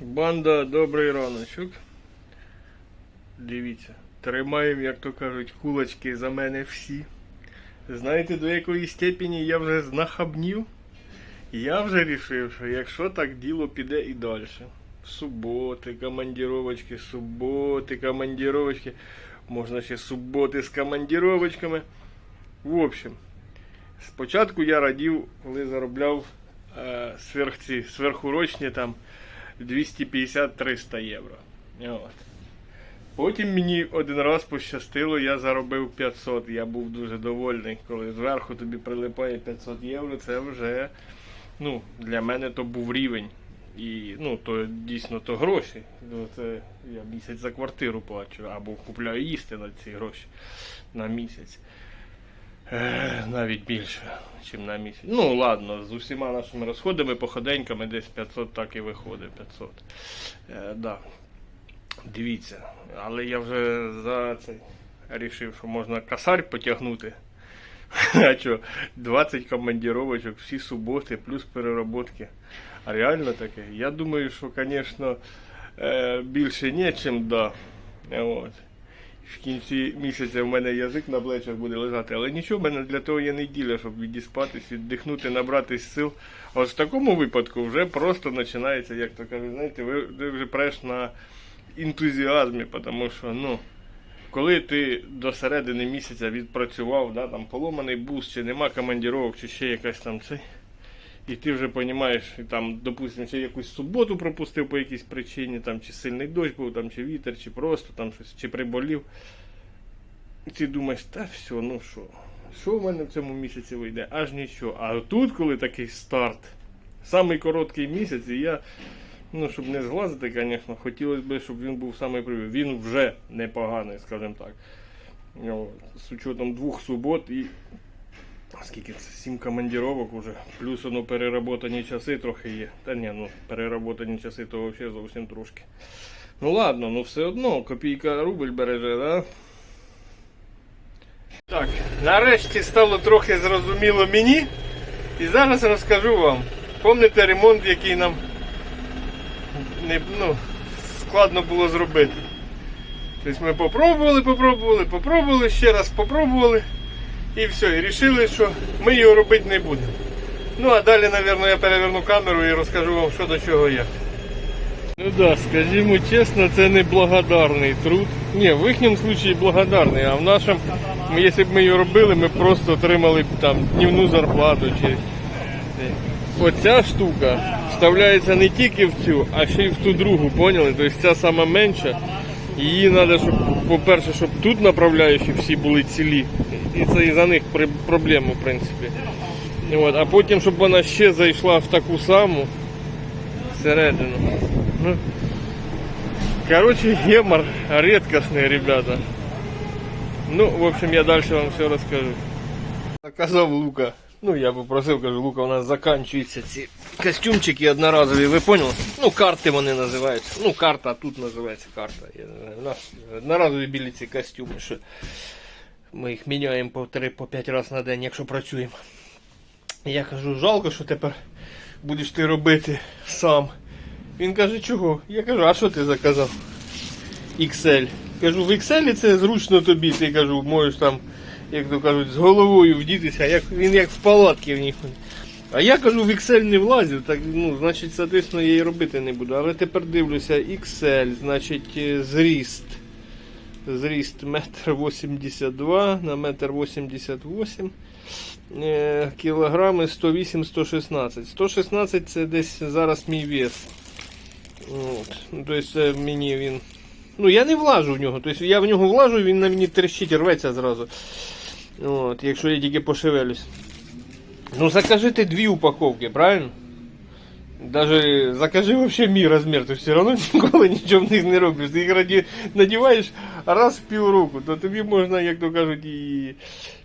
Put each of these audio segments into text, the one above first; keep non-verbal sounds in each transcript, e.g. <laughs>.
Банда, добрий раночок. Дивіться, тримаємо, як то кажуть, кулочки за мене всі. Знаєте, до якої степені я вже знахабнів? Я вже рішив, що якщо так діло піде і далі. Суботи, командіровочки, суботи, командіровочки. Можна ще суботи з командіровочками. В общем, спочатку я радів, коли заробляв е, сверх, ці, сверхурочні там 250-300 євро. От. Потім мені один раз пощастило, я заробив 500. Я був дуже довольний. Коли зверху тобі прилипає 500 євро, це вже ну, для мене то був рівень. І ну, то дійсно то гроші. Ну, Це я місяць за квартиру плачу або купляю їсти на ці гроші на місяць. Е, навіть більше, ніж на місяць. Ну, ладно, з усіма нашими розходами, походеньками десь 500 так і виходить. 500. Е, да. Дивіться, але я вже за цей рішив, що можна косарь потягнути. <laughs> А що, 20 командіровочок, всі суботи, плюс переработки. А реально таке? Я думаю, що, звісно, е, більше не, чим да. От. В кінці місяця в мене язик на плечах буде лежати, але нічого, в мене для того є неділя, щоб відіспатись, віддихнути, набратись сил. А от в такому випадку вже просто починається, як то кажуть, знаєте, ви вже преш на ентузіазмі, тому що, ну, коли ти до середини місяця відпрацював, да, там поломаний бус, чи нема командіровок, чи ще якась там цей. І ти вже розумієш, там, допустимо, чи якусь суботу пропустив по якійсь причині, там, чи сильний дощ був, там, чи вітер, чи просто там щось, чи приболів. І ти думаєш, та все, ну що, що в мене в цьому місяці вийде? Аж нічого. А тут, коли такий старт, самий короткий місяць, і я, ну, щоб не зглазити, звісно, хотілося б, щоб він був самий привів. Він вже непоганий, скажімо так. Ну, З учетом двох субот і Скільки це? Сім командіровок уже. Плюс воно переработані часи трохи є. Та ні, ну переработані часи то взагалі зовсім трошки. Ну ладно, ну все одно, копійка рубль береже, да? Так, нарешті стало трохи зрозуміло мені. І зараз розкажу вам. Помните ремонт, який нам не, ну, складно було зробити. Тобто ми попробували, попробували, попробували, ще раз попробували. І все, і вирішили, що ми його робити не будемо. Ну а далі, мабуть, я переверну камеру і розкажу вам, що до чого як. Ну так, да, скажімо чесно, це не благодарний труд. Ні, в їхньому випадку благодарний, а в нашому, якщо б ми його робили, ми просто отримали б там днівну зарплату. Чи... Оця штука вставляється не тільки в цю, а ще й в ту другу, поняли? Тобто ця сама менша. Її треба, щоб, по-перше, щоб тут направляючі всі були цілі. І це і за них при- проблема, в принципі. От, а потім, щоб вона ще зайшла в таку саму середину. Ну, Короче, гемор редкостный, ребята. Ну, в общем, я дальше вам все расскажу. Наказав Лука. Ну, я попросив, кажу, Лука, у нас заканчуються ці костюмчики одноразові, ви поняли? Ну, карти вони називаються. Ну, карта, а тут називається карта. У нас одноразові білі ці костюми, що ми їх міняємо по 3-5 разів на день, якщо працюємо. Я кажу, жалко, що тепер будеш ти робити сам. Він каже, чого? Я кажу, а що ти заказав? XL. Кажу, в XL це зручно тобі, ти кажу, можеш там, як то кажуть, з головою вдітися, як, він як в палатки в них. А я кажу, в XL не влазив, так, ну, значить, соответственно, я і робити не буду. Але тепер дивлюся, XL, значить, е, зріст. Зріст 1,82 м на 1,88 м. Е, Кілограми 108-116. 116 це десь зараз мій вес. От. Тобто мені він. Ну, я не влажу в нього. Тобто я в нього влажу, він на мені трещить, рветься зразу. От, якщо я тільки пошевелюсь. Ну закажи ти дві упаковки, правильно? Даже закажи вообще мій розмір, ти все одно <laughs> ніколи нічого в них не робиш. Ти їх раді надіваєш раз в півроку, то тобі можна, як то кажуть, і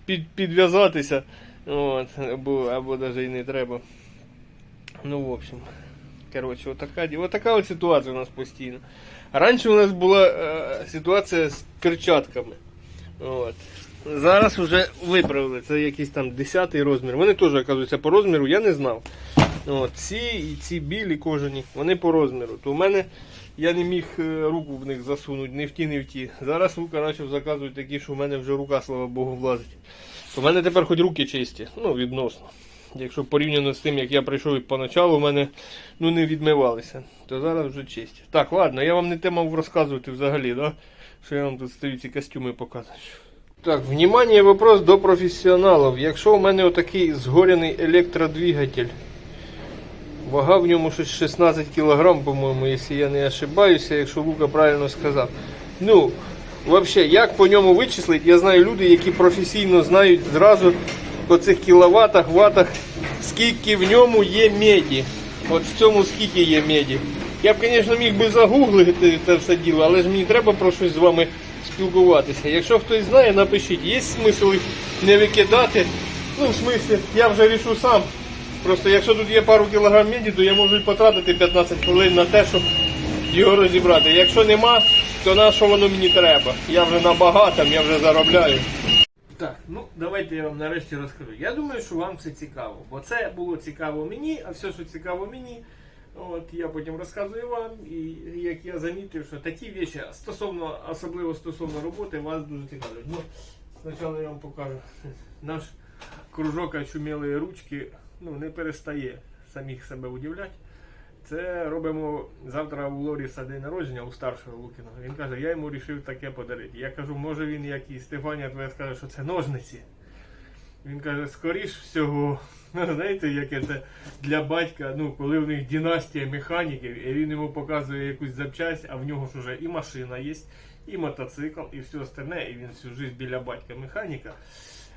під, підв'язатися. От, або, або навіть і не треба. Ну, в общем. Коротше, отака, ді- отака от ситуація у нас постійно. Раніше у нас була е, ситуація з перчатками. От. Зараз вже виправили. Це якийсь там 10 розмір. Вони теж, оказується, по розміру я не знав. От, ці і ці білі кожані, вони по розміру. То в мене я не міг е, руку в них засунути, ні в ті, ні в ті. Зараз Лука почав заказувати такі, що в мене вже рука, слава Богу, влазить. У мене тепер хоч руки чисті, ну відносно. Якщо порівняно з тим, як я прийшов і поначалу, у мене ну, не відмивалися, то зараз вже чисті. Так, ладно, я вам не те мав розказувати взагалі, да? що я вам тут стою ці костюми показую. Так, внимание, вопрос до професіоналів. Якщо у мене отакий згоряний електродвигатель, вага в ньому щось 16 кг, по-моєму, якщо я не ошибаюся, якщо Лука правильно сказав. Ну, взагалі, як по ньому вичислити? Я знаю люди, які професійно знають зразу по цих кіловатах, ватах, скільки в ньому є меді. От в цьому скільки є меді. Я б, звісно, міг би загуглити це все діло, але ж мені треба про щось з вами спілкуватися. Якщо хтось знає, напишіть, є смисл їх не викидати. Ну, в смислі, я вже рішу сам. Просто якщо тут є пару кілограм меді, то я можу й потратити 15 хвилин на те, щоб його розібрати. Якщо нема, то на що воно мені треба? Я вже набагато, я вже заробляю. Так, ну давайте я вам нарешті розкажу. Я думаю, що вам це цікаво, бо це було цікаво мені, а все, що цікаво мені, от я потім розказую вам. І як я замітив, що такі речі стосовно, особливо стосовно роботи, вас дуже цікавлять. Ну, спочатку я вам покажу. Наш кружок очумілої ручки ну, не перестає самих себе удивляти. Це робимо завтра у Лоріса день народження у старшого Лукіного. Він каже, я йому вирішив таке подарити. Я кажу, може він, як і Стефанія твоя скаже, що це ножниці. Він каже, скоріш всього, <laughs> знаєте, яке це для батька, ну, коли в них династія механіків, і він йому показує якусь запчасть, а в нього ж уже і машина є, і мотоцикл, і все остальне, і він всю життя біля батька механіка.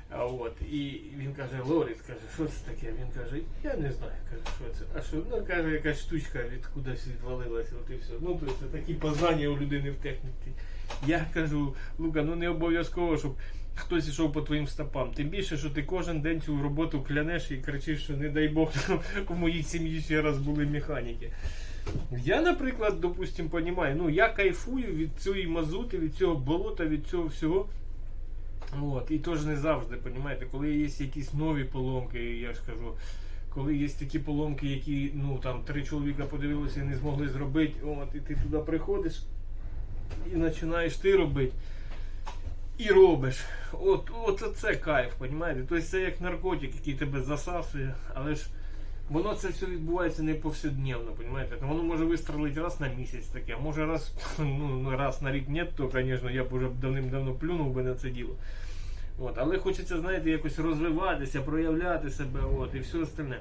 А от, і він каже, Лоріс, каже, що це таке? Він каже, я не знаю, каже, що це. А що, ну каже, якась штучка від кудись відвалилася, от і все. Ну, то це такі познання у людини в техніці. Я кажу, Лука, ну не обов'язково, щоб хтось йшов по твоїм стопам. Тим більше, що ти кожен день цю роботу клянеш і кричиш, що не дай Бог, <laughs> у моїй сім'ї ще раз були механіки. Я, наприклад, допустим, розумію, ну я кайфую від цієї мазути, від цього болота, від цього всього. От, і теж не завжди, розумієте, коли є якісь нові поломки, я ж кажу, коли є такі поломки, які ну там три чоловіка подивилися і не змогли зробити, от, і ти туди приходиш і починаєш ти робити. І робиш. От, от це кайф, розумієте? Тобто це як наркотик, який тебе засасує, але ж воно це все відбувається не повсякдневно, розумієте? Воно може вистрелити раз на місяць таке, а може раз, ну, раз на рік нет, то, звісно, я б вже давним-давно плюнув би на це діло. От, але хочеться, знаєте, якось розвиватися, проявляти себе, от, і все остальне.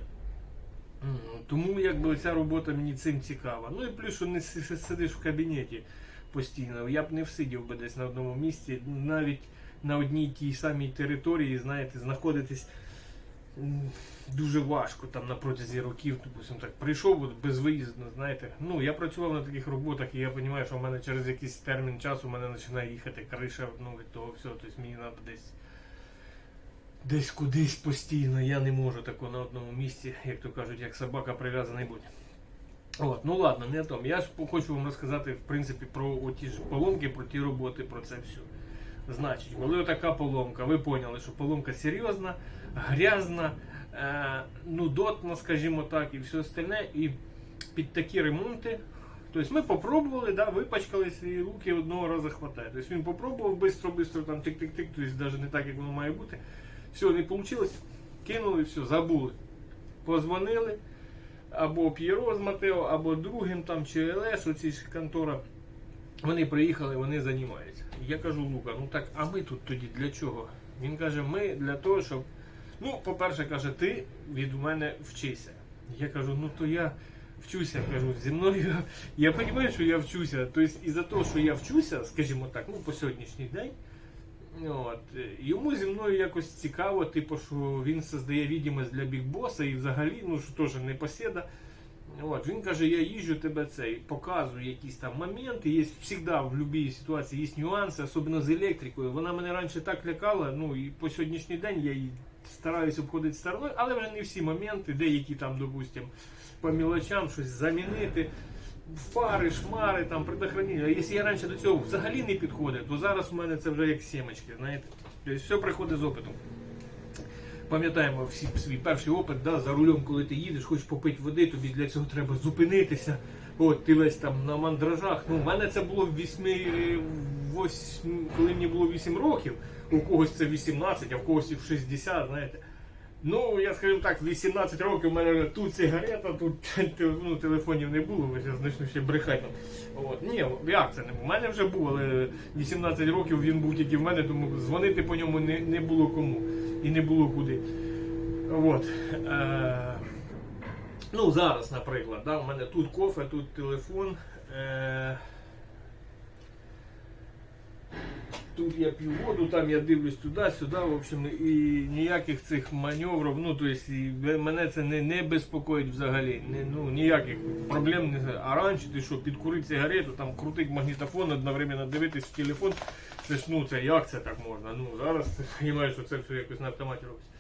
Тому якби ця робота мені цим цікава. Ну і плюс, що не сидиш в кабінеті постійно. Я б не всидів би десь на одному місці, навіть на одній тій самій території, знаєте, знаходитись дуже важко там на протязі років, допустим, так прийшов от безвиїзно, знаєте. Ну, я працював на таких роботах, і я розумію, що в мене через якийсь термін часу в мене починає їхати криша ну, від того всього. Тобто мені треба десь десь кудись постійно. Я не можу тако на одному місці, як то кажуть, як собака прив'язаний бути. От, ну ладно, не о том. Я ж хочу вам розказати, в принципі, про ті ж поломки, про ті роботи, про це все. Значить, коли така поломка, ви поняли, що поломка серйозна, грязна, е, нудотна, скажімо так, і все остальне. І під такі ремонти. Тобто ми попробували, да, випачкались і руки одного разу хватає. Тобто він попробував бистро-бистро, там тик-тик-тик, тобто навіть не так, як воно має бути. Все, не вийшло, кинули, все, забули. Позвонили або П'єро з Матео, або другим там чи ЛС, оці ж контора. Вони приїхали, вони займаються. Я кажу, Лука, ну так, а ми тут тоді для чого? Він каже, ми для того, щоб. Ну, по-перше, каже, ти від мене вчися. Я кажу, ну то я вчуся, кажу, зі мною. Я розумію, що я вчуся. Тобто, і за те, що я вчуся, скажімо так, ну по сьогоднішній день. От, е, йому зі мною якось цікаво, типу, що він создає відомість для бікбоса і взагалі, ну що теж не посіда. От, він каже, я їжджу тебе цей, показую якісь там моменти. Є завжди в будь-якій ситуації є нюанси, особливо з електрикою. Вона мене раніше так лякала, ну і по сьогоднішній день я її стараюсь обходити стороною, але вже не всі моменти, деякі там, допустимо, по мілочам щось замінити. Фари, шмари, там, предохранення. Якщо я раніше до цього взагалі не підходив, то зараз у мене це вже як сімечки, знаєте. Тобто все приходить з опитом. пам'ятаємо всі свій перший опит, да, за рулем, коли ти їдеш, хочеш попити води, тобі для цього треба зупинитися. От, ти весь там на мандражах. Ну, в мене це було в 8, 8, коли мені було 8 років, у когось це 18, а в когось і в 60, знаєте. Ну, я скажу так, 18 років у мене тут сигарета, тут <laughs> ну, телефонів не було, ви зараз ще брехати. От. Ні, як це не було? У мене вже був, але 18 років він був тільки в мене, тому дзвонити по ньому не, не було кому і не було куди. От. Е, ну, зараз, наприклад, да, у мене тут кофе, тут телефон. Е, Тут я п'ю воду, там я дивлюсь туди-сюди, в общем, і ніяких цих маневрів, ну, то есть, мене це не, не безпокоїть взагалі. Не, ну, ніяких проблем не А раніше ти що, підкурити сигарету, там крутить магнітофон, одновременно дивитись в телефон, це ж ну це як це так можна? Ну зараз <laughs> ти розумієш, що це все якось на автоматі робиться.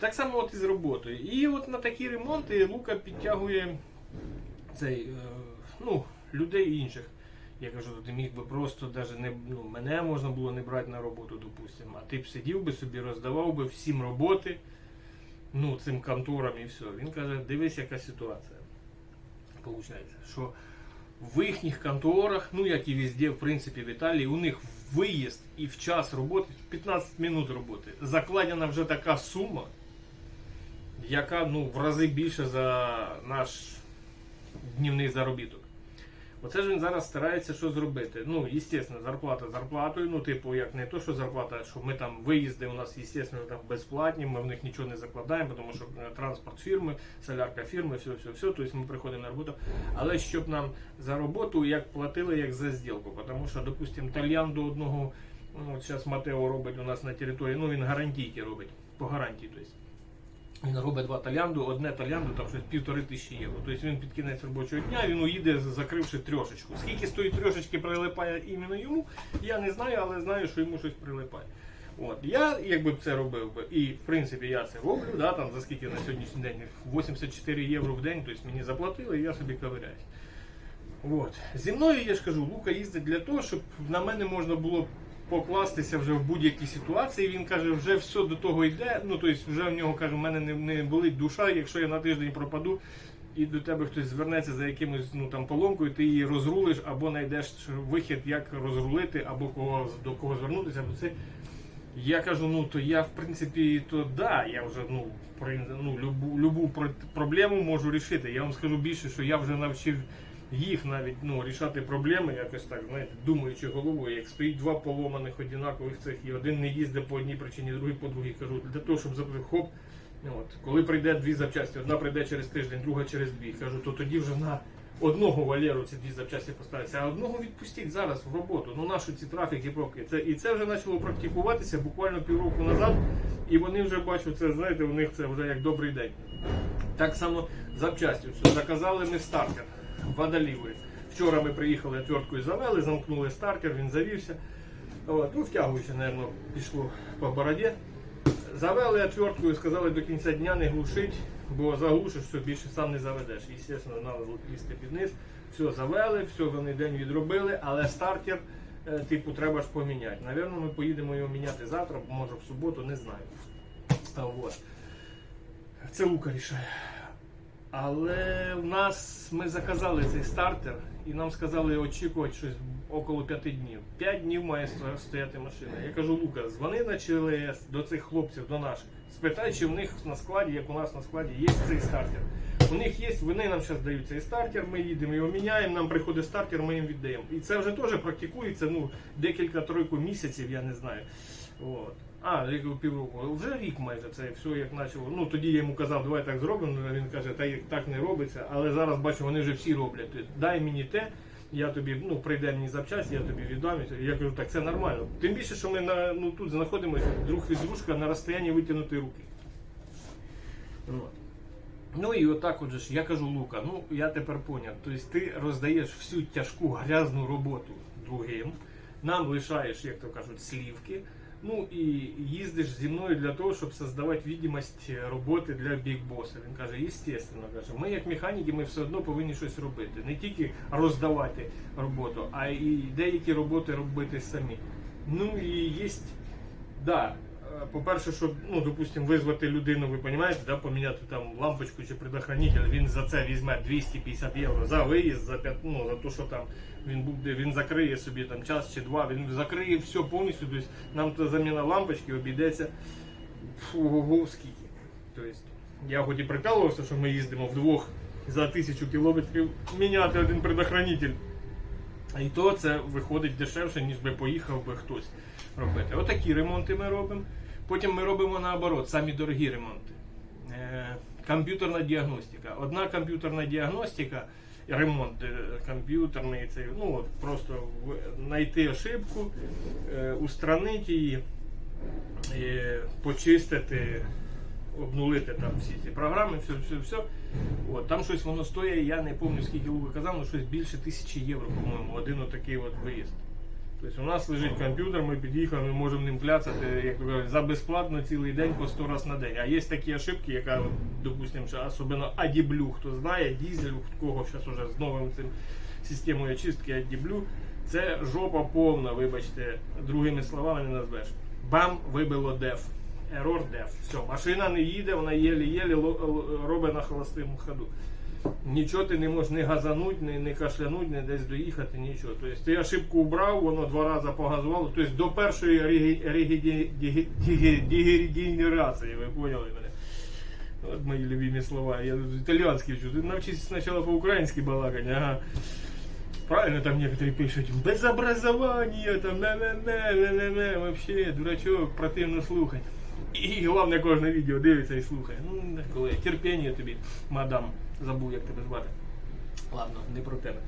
Так само от і з роботою. І от на такі ремонти Лука підтягує цей, е, ну, людей інших. Я кажу, ти міг би просто даже не ну, мене можна було не брати на роботу, допустимо. А ти б сидів би собі, роздавав би всім роботи, ну, цим конторам і все. Він каже, дивись, яка ситуація. Получається, що в їхніх конторах, ну як і везде, в принципі, в Італії, у них виїзд і в час роботи 15 минут роботи. Закладена вже така сума, яка ну, в рази більше за наш днівний заробіток. Оце ж він зараз старається що зробити. Ну, звісно, зарплата зарплатою. Ну, типу, як не то, що зарплата, що ми там виїзди у нас, звісно, там безплатні, ми в них нічого не закладаємо, тому що е, транспорт фірми, солярка фірми, все, все, все. Тобто ми приходимо на роботу. Але щоб нам за роботу як платили, як за зділку. Тому що, допустимо, тальян до одного, ну, от зараз Матео робить у нас на території, ну він гарантійки робить, по гарантії. Тобто. Він робить два талянду, одне талянду, там щось півтори тисячі євро. Тобто він під кінець робочого дня він уїде, закривши трьошечку. Скільки з тої трьошечки прилипає іменно йому, я не знаю, але знаю, що йому щось прилипає. От. Я, якби це робив би, і в принципі я це роблю, да, там, за скільки на сьогоднішній день 84 євро в день, тобто мені заплатили, і я собі ковиряюсь. От. Зі мною я ж кажу, Лука їздить для того, щоб на мене можна було покластися вже в будь-якій ситуації. Він каже, вже все до того йде. Ну тобто, вже в нього каже, в мене не, не болить душа, якщо я на тиждень пропаду. І до тебе хтось звернеться за якимось ну там поломкою, ти її розрулиш або знайдеш вихід, як розрулити, або кого до кого звернутися. Або це я кажу, ну то я в принципі то да, я вже ну при ну любу любу про- проблему можу рішити. Я вам скажу більше, що я вже навчив їх навіть ну рішати проблеми, якось так, знаєте, думаючи головою, як стоїть два поломаних однакових цих, і один не їздить по одній причині, другий по другій. Кажу, для того, щоб забити хоп. От, коли прийде дві запчасті, одна прийде через тиждень, друга через дві. Кажу, то тоді вже на одного Валеру ці дві запчасті поставиться, а одного відпустіть зараз в роботу. Ну нашу ці трафіки пробки. Це і це вже почало практикуватися буквально півроку назад. І вони вже бачу, це знаєте, у них це вже як добрий день. Так само запчасті. Заказали ми стартер водолівий. Вчора ми приїхали отверткою завели, замкнули стартер, він завівся. От, ну, втягуючи, мабуть, пішло по бороді. Завели отверткою, сказали до кінця дня не глушить, бо заглушиш, все більше сам не заведеш. І, звісно, треба лізти під низ. Все завели, все вони день відробили, але стартер, е, типу, треба ж поміняти. Навірно, ми поїдемо його міняти завтра, може в суботу, не знаю. От. Це Лука рішає. Але в нас ми заказали цей стартер і нам сказали очікувати щось около 5 днів. 5 днів має стояти машина. Я кажу, Лука, дзвони на ЧЛС до цих хлопців, до наших. Спитай, чи в них на складі, як у нас на складі, є цей стартер. У них є, вони нам зараз дають цей стартер, ми їдемо його міняємо, нам приходить стартер, ми їм віддаємо. І це вже теж практикується ну, декілька тройку місяців, я не знаю. От. А, рік півроку. Вже рік майже це все як почало. Ну тоді я йому казав, давай так зробимо. Він каже, та так не робиться. Але зараз бачу, вони вже всі роблять. Дай мені те, я тобі ну прийде мені запчасті, я тобі віддам. Я кажу, так це нормально. Тим більше, що ми на ну тут знаходимося друг від дружка на розстоянні витягнутої руки. Ну і отак от же ж, я кажу, Лука, ну я тепер поняв. Тобто ти роздаєш всю тяжку грязну роботу другим, нам лишаєш, як то кажуть, слівки. Ну і їздиш зі мною для того, щоб создавати відомість роботи для бікбоса. Він каже, естественно, каже, ми як механіки, ми все одно повинні щось робити. Не тільки роздавати роботу, а і деякі роботи робити самі. Ну і є, да, Е, По-перше, щоб, ну, допустим, визвати людину, ви розумієте, да, поміняти там лампочку чи предохранитель, він за це візьме 250 євро за виїзд, за, ну, за те, що там він буде, він закриє собі там час чи два, він закриє все повністю. Тобто нам та заміна лампочки обійдеться фу, скільки. Тобто, я хоч і прикалувався, що ми їздимо вдвох за тисячу кілометрів міняти один предохранитель. І то це виходить дешевше, ніж би поїхав би хтось робити. Отакі ремонти ми робимо. Потім ми робимо наоборот, самі дорогі ремонти. Е, комп'ютерна діагностика. Одна комп'ютерна діагностика, ремонт е, комп'ютерний, це ну просто знайти ошибку, е, устранити її, е, почистити, обнулити там всі ці програми, все, все, все. От, там щось воно стоїть, я не пам'ятаю скільки Лука казав, але щось більше тисячі євро, по-моєму, один отакий от виїзд. Тобто у нас лежить комп'ютер, ми під'їхали, ми можемо ним кляцати, як кажуть, за безплатно цілий день по 100 раз на день. А є такі ошибки, яка, допустимо, особливо Адіблю, хто знає, дізель, у кого зараз уже з новим цим системою очистки Адіблю, це жопа повна, вибачте, другими словами не назвеш. Бам, вибило деф. Ерор деф. Все, машина не їде, вона єлі-єлі робить на холостому ходу. Нічого ти не можеш не газануть, не, не кашлянуть, не десь доїхати, нічого. Тобто ти ошибку убрав, воно два рази погазувало. Тобто до першої дегенерації, ви поняли мене? От мої любимі слова. Я італійський вчу. Навчись спочатку по-українськи балакати, ага. Правильно там некоторые пишут, без образования, там, не-не-не, не-не-не, вообще, дурачок, противно слухать. І головне кожне відео дивиться і слухає. Ну, коли терпіння тобі, мадам, забув, як тебе звати. Ладно, не про тебе.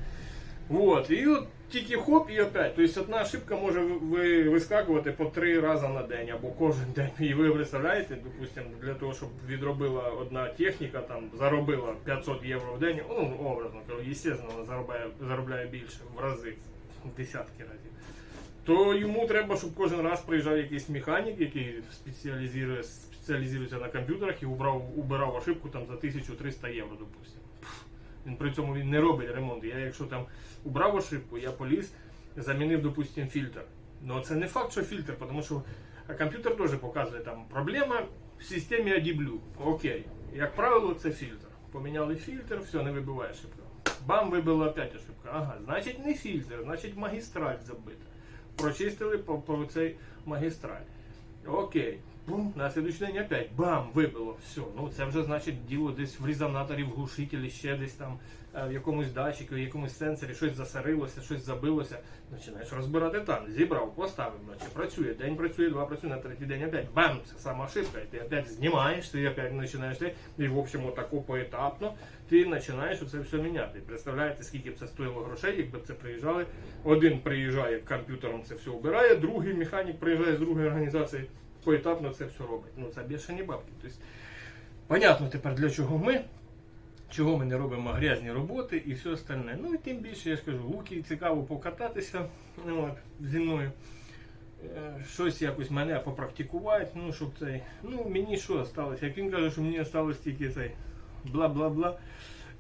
Вот, і от тільки хоп, і опять. Тобто одна ошибка може ви- ви- вискакувати по три рази на день або кожен день. І ви представляєте, допустимо, для того, щоб відробила одна техніка, там заробила 500 євро в день, ну образно звісно, вона заробляє, заробляє більше в рази, в десятки разів. То йому треба, щоб кожен раз приїжджав якийсь механік, який спеціалізує, спеціалізується на комп'ютерах і убрав, убирав ошибку там за 1300 євро, допустимо. Він при цьому він не робить ремонт. Я якщо там убрав ошибку, я поліз, замінив, допустим, фільтр. Ну це не факт, що фільтр, тому що комп'ютер теж показує там проблема в системі AdiBlue. Окей. Як правило, це фільтр. Поміняли фільтр, все, не вибиває ошибка. Бам, вибила опять ошибка. Ага, значить не фільтр, значить магістраль забита. Прочистили по, по цей магістраль. Окей. Бум, на слідуючий день опять бам, вибило. Все. Ну це вже значить діло десь в резонаторі, в глушителі, ще десь там е, в якомусь датчику, в якомусь сенсорі, щось засорилося, щось забилося. Починаєш розбирати там. Зібрав, поставив, наче працює. День працює, два працює, на третій день опять бам, це сама ошибка. І ти опять знімаєш, ти опять починаєш ти, і в общем отако поетапно ти починаєш це все міняти. Представляєте, скільки б це стоїло грошей, якби це приїжджали. Один приїжджає комп'ютером, це все обирає, другий механік приїжджає з другої організації, поетапно це все робить. Ну це більше бабки. Тобто, понятно тепер для чого ми. Чого ми не робимо грязні роботи і все остальне. Ну і тим більше я ж кажу, луки цікаво покататися ну, зі мною. Е, Щось якось мене попрактикувати, ну щоб цей. Ну мені що сталося? Як він каже, що мені сталося тільки цей бла-бла-бла.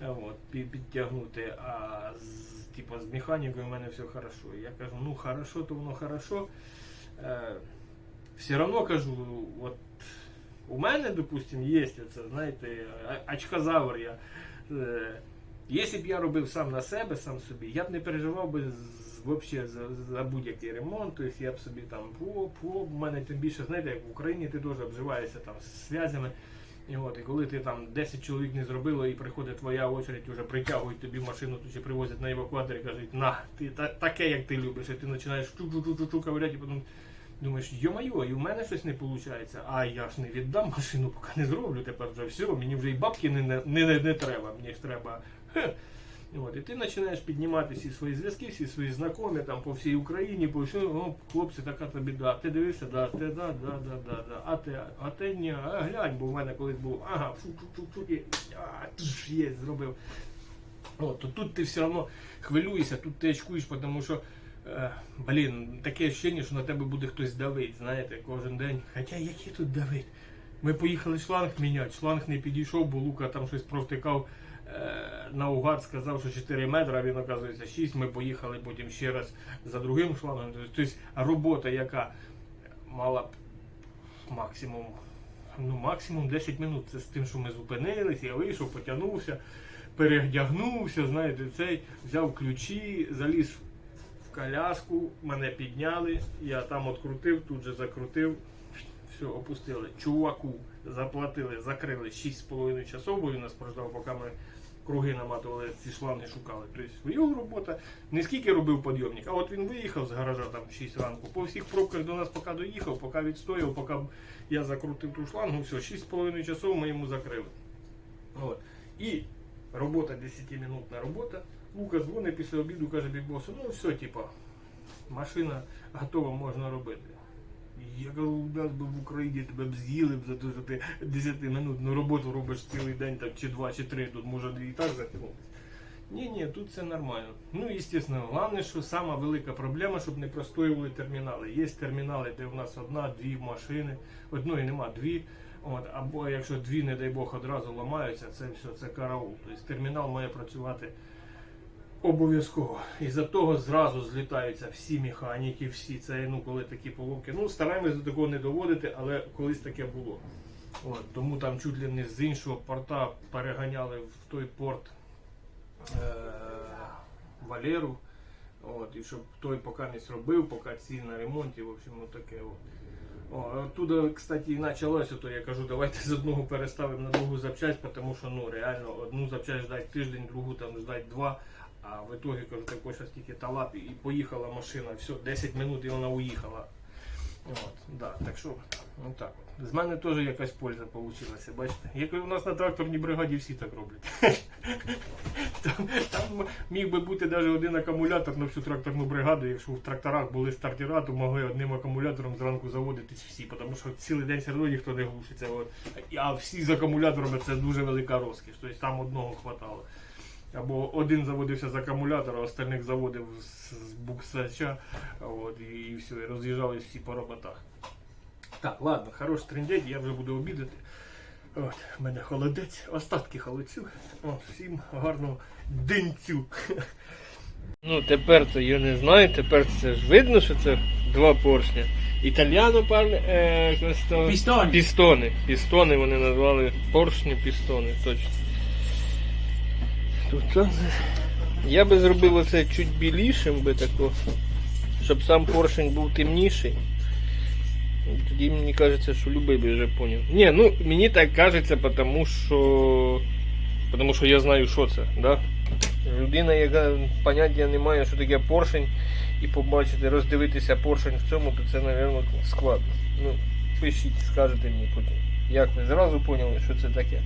е, От, підтягнути, а з, типу, з механікою в мене все хорошо. Я кажу, ну хорошо, то воно хорошо. Все одно кажу, от у мене, допустим, є це, знаєте, очкозавр я. Якщо б я робив сам на себе, сам собі, я б не переживав би вообще за, за будь-який ремонт, тобто я б собі там по, по, в мене тим більше, знаєте, як в Україні ти дуже обживаєшся там з зв'язями. І, от, і коли ти там 10 чоловік не зробило і приходить твоя очередь, вже притягують тобі машину, то чи привозять на евакуатор і кажуть, на, ти та, таке, як ти любиш, і ти починаєш чу-чу-чу-чу ковиряти, і потім думаєш, йо-майо, і в мене щось не виходить, а я ж не віддам машину, поки не зроблю, тепер вже все, мені вже і бабки не, не, не, не треба, мені ж треба. От, і ти починаєш піднімати всі свої зв'язки, всі свої знайомі там по всій Україні, по всьому, о, хлопці, така тобі, да, ти дивився, да, ти, да, да, да, да, да, а ти, а ти ні, а глянь, бо в мене колись було, ага, фу, фу, фу, фу, і, а, тш, є, зробив. От, то тут ти все одно хвилюєшся, тут ти очкуєш, тому що, блін, таке ощущення, що на тебе буде хтось давити, знаєте, кожен день. Хоча який тут давить? Ми поїхали шланг міняти, шланг не підійшов, бо Лука там щось провтикав е, наугад, сказав, що 4 метри, а він оказується 6. Ми поїхали потім ще раз за другим шлангом. Тобто робота, яка мала б максимум. Ну, максимум 10 минут. Це з тим, що ми зупинились, я вийшов, потягнувся, передягнувся, знаєте, цей, взяв ключі, заліз в коляску, мене підняли, я там открутив, тут же закрутив, все, опустили. Чуваку заплатили, закрили 6,5 часов, бо він нас прождав, поки ми круги наматували, ці шланги шукали. Тобто його робота не скільки робив підйомник, а от він виїхав з гаража там 6 ранку, по всіх пробках до нас поки доїхав, поки відстояв, поки я закрутив ту шлангу, все, 6,5 часов ми йому закрили. От. І робота 10-минутна робота. Лука дзвонить після обіду, каже бікбосу, ну все, типа, машина готова, можна робити. Я кажу, у нас би в Україні тебе б з'їли б за те, що ти 10-минутну роботу робиш цілий день, так, чи два, чи три, тут може і так затягнутися. Ні, ні, тут все нормально. Ну, звісно, головне, що сама велика проблема, щоб не простоювали термінали. Є термінали, де в нас одна-дві машини, одної нема дві. От, або якщо дві, не дай Бог, одразу ламаються, це все, це караул. Тобто термінал має працювати обов'язково. І за того зразу злітаються всі механіки, всі це, ну, коли такі поломки. Ну, стараємось до такого не доводити, але колись таке було. От, тому там чуть ли не з іншого порта переганяли в той порт е- Валеру. От, і щоб той поки не зробив, поки ці на ремонті, в общем, таке. От. О, оттуда, кстати, і почалося, то я кажу, давайте з одного переставимо на другу запчасть, тому що ну реально одну запчасть ждать тиждень, другу там ждать два. А в итоге, кажу, такой зараз тільки талап і поїхала машина, все, 10 минут і вона уїхала. От, да, так що, ну так от. З мене теж якась польза вийшла, бачите. Як у нас на тракторній бригаді всі так роблять. <laughs> Там, там міг би бути навіть один акумулятор на всю тракторну бригаду, якщо в тракторах були стартера, то могли одним акумулятором зранку заводитись всі, тому що цілий день все одно ніхто не глушиться. От. А всі з акумуляторами це дуже велика розкіш, тобто там одного хватало. Або один заводився з акумулятора, остальних заводив з, з буксача, от, і, і все, і роз'їжджались всі по роботах. Так, ладно, хорош трендеть, я вже буду обідати. От, в мене холодець, остатки холодцю. От, всім гарного денцю. Ну, тепер то я не знаю, тепер це ж видно, що це два поршня. Італіано пан е, Пістони. Пістони. Пістони вони назвали поршні пістони, точно. Тут я би зробив оце чуть білішим би тако, щоб сам поршень був темніший. Тоді мені кажеться, що любий би вже поняв. Ні, ну мені так кажеться, тому що. Тому що я знаю, що це. Да? Людина, яка поняття не має, що таке поршень, і побачити, роздивитися поршень в цьому, то це, мабуть, складно. Ну, пишіть, скажете мені потім. Як ви зразу поняли, що це таке?